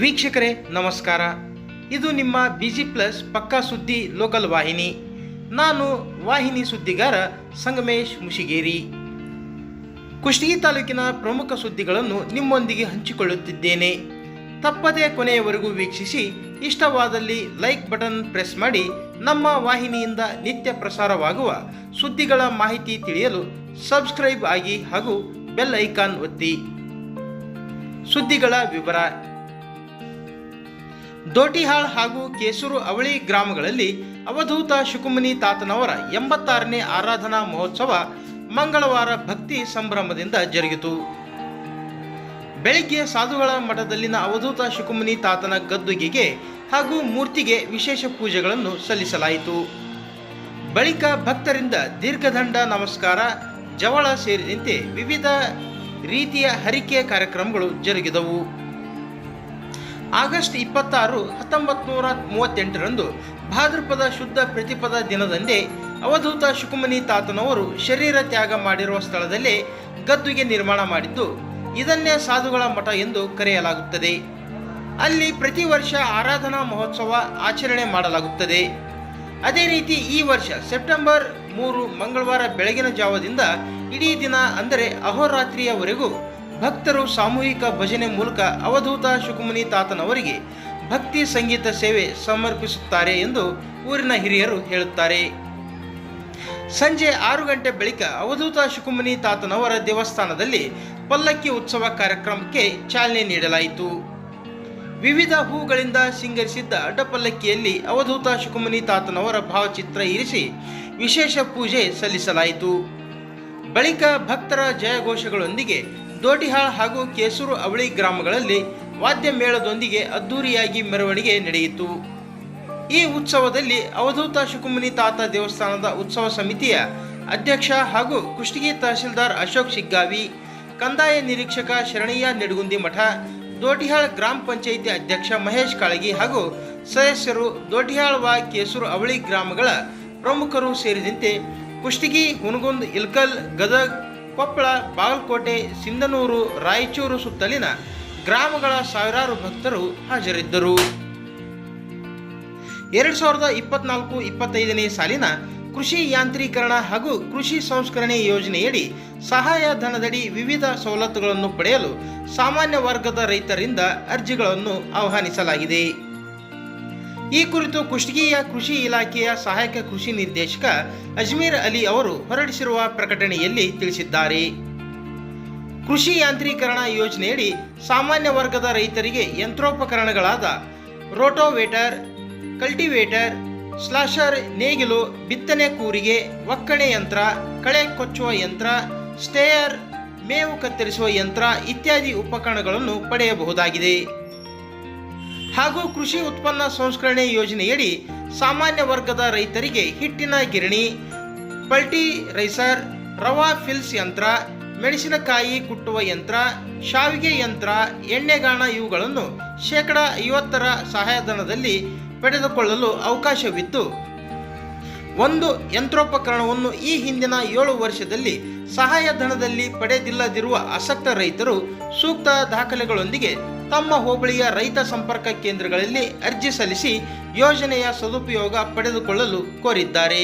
ವೀಕ್ಷಕರೇ, ನಮಸ್ಕಾರ. ಇದು ನಿಮ್ಮ ಬಿಜಿ ಪ್ಲಸ್ ಪಕ್ಕಾ ಸುದ್ದಿ ಲೋಕಲ್ ವಾಹಿನಿ. ನಾನು ವಾಹಿನಿ ಸುದ್ದಿಗಾರ ಸಂಗಮೇಶ್ ಮುಷಿಗೇರಿ. ಕುಷ್ಟಗಿ ತಾಲೂಕಿನ ಪ್ರಮುಖ ಸುದ್ದಿಗಳನ್ನು ನಿಮ್ಮೊಂದಿಗೆ ಹಂಚಿಕೊಳ್ಳುತ್ತಿದ್ದೇನೆ. ತಪ್ಪದೇ ಕೊನೆಯವರೆಗೂ ವೀಕ್ಷಿಸಿ, ಇಷ್ಟವಾದಲ್ಲಿ ಲೈಕ್ ಬಟನ್ ಪ್ರೆಸ್ ಮಾಡಿ, ನಮ್ಮ ವಾಹಿನಿಯಿಂದ ನಿತ್ಯ ಪ್ರಸಾರವಾಗುವ ಸುದ್ದಿಗಳ ಮಾಹಿತಿ ತಿಳಿಯಲು ಸಬ್ಸ್ಕ್ರೈಬ್ ಆಗಿ ಹಾಗೂ ಬೆಲ್ ಐಕಾನ್ ಒತ್ತಿ. ಸುದ್ದಿಗಳ ವಿವರ ದೋಟಿಹಾಳ್ ಹಾಗೂ ಕೇಸೂರು ಅವಳಿ ಗ್ರಾಮಗಳಲ್ಲಿ ಅವಧೂತ ಶುಕುಮನಿ ತಾತನವರ ಎಂಬತ್ತಾರನೇ ಆರಾಧನಾ ಮಹೋತ್ಸವ ಮಂಗಳವಾರ ಭಕ್ತಿ ಸಂಭ್ರಮದಿಂದ ಜರುಗಿತು. ಬೆಳಗ್ಗೆ ಸಾಧುಗಳ ಮಠದಲ್ಲಿನ ಅವಧೂತ ಶುಕುಮನಿ ತಾತನ ಗದ್ದುಗೆಗೆ ಹಾಗೂ ಮೂರ್ತಿಗೆ ವಿಶೇಷ ಪೂಜೆಗಳನ್ನು ಸಲ್ಲಿಸಲಾಯಿತು. ಬಳಿಕ ಭಕ್ತರಿಂದ ದೀರ್ಘದಂಡ ನಮಸ್ಕಾರ, ಜವಳ ಸೇರಿದಂತೆ ವಿವಿಧ ರೀತಿಯ ಹರಿಕೆ ಕಾರ್ಯಕ್ರಮಗಳು ಜರುಗಿದವು. ಆಗಸ್ಟ್ ಇಪ್ಪತ್ತಾರು ಹತ್ತೊಂಬತ್ತು ನೂರ ಮೂವತ್ತೆಂಟರಂದು ಭಾದ್ರಪದ ಶುದ್ಧ ಪ್ರತಿಪದ ದಿನದಂದೇ ಅವಧೂತ ಶುಕುಮನಿ ತಾತನವರು ಶರೀರ ತ್ಯಾಗ ಮಾಡಿರುವ ಸ್ಥಳದಲ್ಲೇ ಗದ್ದುಗೆ ನಿರ್ಮಾಣ ಮಾಡಿದ್ದು ಇದನ್ನೇ ಸಾಧುಗಳ ಮಠ ಎಂದು ಕರೆಯಲಾಗುತ್ತದೆ. ಅಲ್ಲಿ ಪ್ರತಿ ವರ್ಷ ಆರಾಧನಾ ಮಹೋತ್ಸವ ಆಚರಣೆ ಮಾಡಲಾಗುತ್ತದೆ. ಅದೇ ರೀತಿ ಈ ವರ್ಷ ಸೆಪ್ಟೆಂಬರ್ ಮೂರು ಮಂಗಳವಾರ ಬೆಳಗಿನ ಜಾವದಿಂದ ಇಡೀ ದಿನ ಅಂದರೆ ಅಹೋರಾತ್ರಿಯವರೆಗೂ ಭಕ್ತರು ಸಾಮೂಹಿಕ ಭಜನೆ ಮೂಲಕ ಅವಧೂತ ಶುಕುಮನಿ ತಾತನವರಿಗೆ ಭಕ್ತಿ ಸಂಗೀತ ಸೇವೆ ಸಮರ್ಪಿಸುತ್ತಾರೆ ಎಂದು ಊರಿನ ಹಿರಿಯರು ಹೇಳುತ್ತಾರೆ. ಸಂಜೆ ಆರು ಗಂಟೆ ಬಳಿಕ ಅವಧೂತ ಶುಕುಮನಿ ತಾತನವರ ದೇವಸ್ಥಾನದಲ್ಲಿ ಪಲ್ಲಕ್ಕಿ ಉತ್ಸವ ಕಾರ್ಯಕ್ರಮಕ್ಕೆ ಚಾಲನೆ ನೀಡಲಾಯಿತು. ವಿವಿಧ ಹೂಗಳಿಂದ ಸಿಂಗರಿಸಿದ್ದ ಅಡ್ಡಪಲ್ಲಕ್ಕಿಯಲ್ಲಿ ಅವಧೂತ ಶುಕುಮನಿ ತಾತನವರ ಭಾವಚಿತ್ರ ಇರಿಸಿ ವಿಶೇಷ ಪೂಜೆ ಸಲ್ಲಿಸಲಾಯಿತು. ಬಳಿಕ ಭಕ್ತರ ಜಯಘೋಷಗಳೊಂದಿಗೆ ದೋಟಿಹಾಳ್ ಹಾಗೂ ಕೇಸೂರು ಅವಳಿ ಗ್ರಾಮಗಳಲ್ಲಿ ವಾದ್ಯ ಮೇಳದೊಂದಿಗೆ ಅದ್ದೂರಿಯಾಗಿ ಮೆರವಣಿಗೆ ನಡೆಯಿತು. ಈ ಉತ್ಸವದಲ್ಲಿ ಅವಧೂತ ಶುಕುಮನಿ ತಾತ ದೇವಸ್ಥಾನದ ಉತ್ಸವ ಸಮಿತಿಯ ಅಧ್ಯಕ್ಷ ಹಾಗೂ ಕುಷ್ಟಗಿ ತಹಶೀಲ್ದಾರ್ ಅಶೋಕ್ ಶಿಗ್ಗಾವಿ, ಕಂದಾಯ ನಿರೀಕ್ಷಕ ಶರಣಯ್ಯ ನಿಡಗುಂದಿ ಮಠ ದೋಟಿಹಾಳ್ ಗ್ರಾಮ ಪಂಚಾಯಿತಿ ಅಧ್ಯಕ್ಷ ಮಹೇಶ್ ಕಾಳಗಿ ಹಾಗೂ ಸದಸ್ಯರು ದೋಟಿಹಾಳ್ ವಾ ಕೇಸೂರು ಅವಳಿ ಗ್ರಾಮಗಳ ಪ್ರಮುಖರು ಸೇರಿದಂತೆ ಕುಷ್ಟಗಿ ಹುನಗುಂದ್ ಇಲ್ಕಲ್, ಗದಗ್ ಕೊಪ್ಪಳ, ಬಾಗಲಕೋಟೆ, ಸಿಂಧನೂರು, ರಾಯಚೂರು ಸುತ್ತಲಿನ ಗ್ರಾಮಗಳ ಸಾವಿರಾರು ಭಕ್ತರು ಹಾಜರಿದ್ದರು. ಎರಡು ಸಾವಿರದ ಇಪ್ಪತ್ನಾಲ್ಕು ಇಪ್ಪತ್ತೈದನೇ ಸಾಲಿನ ಕೃಷಿ ಯಾಂತ್ರೀಕರಣ ಹಾಗೂ ಕೃಷಿ ಸಂಸ್ಕರಣೆ ಯೋಜನೆಯಡಿ ಸಹಾಯಧನದಡಿ ವಿವಿಧ ಸವಲತ್ತುಗಳನ್ನು ಪಡೆಯಲು ಸಾಮಾನ್ಯ ವರ್ಗದ ರೈತರಿಂದ ಅರ್ಜಿಗಳನ್ನು ಆಹ್ವಾನಿಸಲಾಗಿದೆ. ಈ ಕುರಿತು ಕುಷ್ಟಗಿಯ ಕೃಷಿ ಇಲಾಖೆಯ ಸಹಾಯಕ ಕೃಷಿ ನಿರ್ದೇಶಕ ಅಜ್ಮೀರ್ ಅಲಿ ಅವರು ಹೊರಡಿಸಿರುವ ಪ್ರಕಟಣೆಯಲ್ಲಿ ತಿಳಿಸಿದ್ದಾರೆ. ಕೃಷಿ ಯಾಂತ್ರೀಕರಣ ಯೋಜನೆಯಡಿ ಸಾಮಾನ್ಯ ವರ್ಗದ ರೈತರಿಗೆ ಯಂತ್ರೋಪಕರಣಗಳಾದ ರೋಟೋವೇಟರ್, ಕಲ್ಟಿವೇಟರ್ ಸ್ಲಾಶರ್ ನೇಗಿಲು, ಬಿತ್ತನೆ ಕೂರಿಗೆ, ಒಕ್ಕಣೆ ಯಂತ್ರ, ಕಳೆ ಕೊಚ್ಚುವ ಯಂತ್ರ, ಸ್ಟೇಯರ್, ಮೇವು ಕತ್ತರಿಸುವ ಯಂತ್ರ ಇತ್ಯಾದಿ ಉಪಕರಣಗಳನ್ನು ಪಡೆಯಬಹುದಾಗಿದೆ. ಹಾಗೂ ಕೃಷಿ ಉತ್ಪನ್ನ ಸಂಸ್ಕರಣೆ ಯೋಜನೆಯಡಿ ಸಾಮಾನ್ಯ ವರ್ಗದ ರೈತರಿಗೆ ಹಿಟ್ಟಿನ ಗಿರಣಿ, ಪಲ್ಟಿ ರೈಸರ್, ರವಾ ಫಿಲ್ಸ್ ಯಂತ್ರ, ಮೆಣಸಿನಕಾಯಿ ಕುಟ್ಟುವ ಯಂತ್ರ, ಶಾವಿಗೆ ಯಂತ್ರ, ಎಣ್ಣೆಗಾಣ ಇವುಗಳನ್ನು ಶೇಕಡ ಐವತ್ತರ ಸಹಾಯಧನದಲ್ಲಿ ಪಡೆದುಕೊಳ್ಳಲು ಅವಕಾಶವಿದ್ದು ಒಂದು ಯಂತ್ರೋಪಕರಣವನ್ನು ಈ ಹಿಂದಿನ ಏಳು ವರ್ಷದಲ್ಲಿ ಸಹಾಯಧನದಲ್ಲಿ ಪಡೆದಿಲ್ಲದಿರುವ ಆಸಕ್ತ ರೈತರು ಸೂಕ್ತ ದಾಖಲೆಗಳೊಂದಿಗೆ ತಮ್ಮ ಹೋಬಳಿಯ ರೈತ ಸಂಪರ್ಕ ಕೇಂದ್ರಗಳಲ್ಲಿ ಅರ್ಜಿ ಸಲ್ಲಿಸಿ ಯೋಜನೆಯ ಸದುಪಯೋಗ ಪಡೆದುಕೊಳ್ಳಲು ಕೋರಿದ್ದಾರೆ.